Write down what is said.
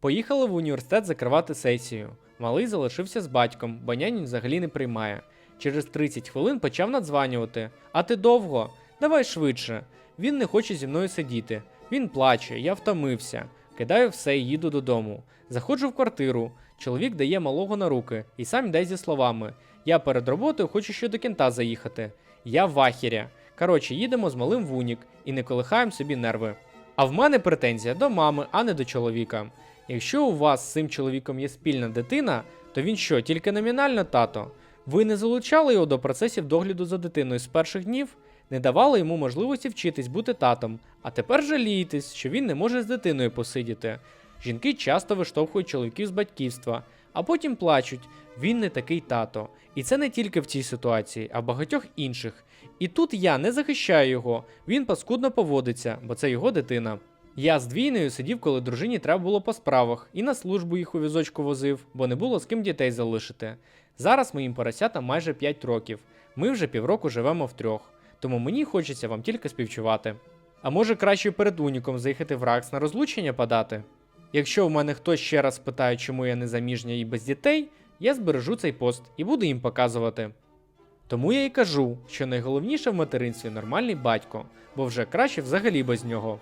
Поїхали в університет закривати сесію. Малий залишився з батьком, бо нянь взагалі не приймає. Через 30 хвилин почав надзванювати. А ти довго? Давай швидше. Він не хоче зі мною сидіти. Він плаче, я втомився. Кидаю все і їду додому. Заходжу в квартиру. Чоловік дає малого на руки і сам йде зі словами: Я перед роботою хочу ще до кінта заїхати. Я в ахірі. Коротше, їдемо з малим в унік і не колихаємо собі нерви. А в мене претензія до мами, а не до чоловіка. Якщо у вас з цим чоловіком є спільна дитина, то він що, тільки номінально тато? Ви не залучали його до процесів догляду за дитиною з перших днів, не давали йому можливості вчитись бути татом, а тепер жалієтесь, що він не може з дитиною посидіти. Жінки часто виштовхують чоловіків з батьківства, а потім плачуть, він не такий тато. І це не тільки в цій ситуації, а в багатьох інших. І тут я не захищаю його, він паскудно поводиться, бо це його дитина. Я з двійнею сидів, коли дружині треба було по справах, і на службу їх у візочку возив, бо не було з ким дітей залишити. Зараз моїм поросятам майже 5 років. Ми вже півроку живемо втрьох, тому мені хочеться вам тільки співчувати. А може краще перед уніком заїхати в РАКС на розлучення подати? Якщо в мене хтось ще раз питає, чому я не заміжня і без дітей, я збережу цей пост і буду їм показувати. Тому я і кажу, що найголовніше в материнстві нормальний батько, бо вже краще взагалі без нього.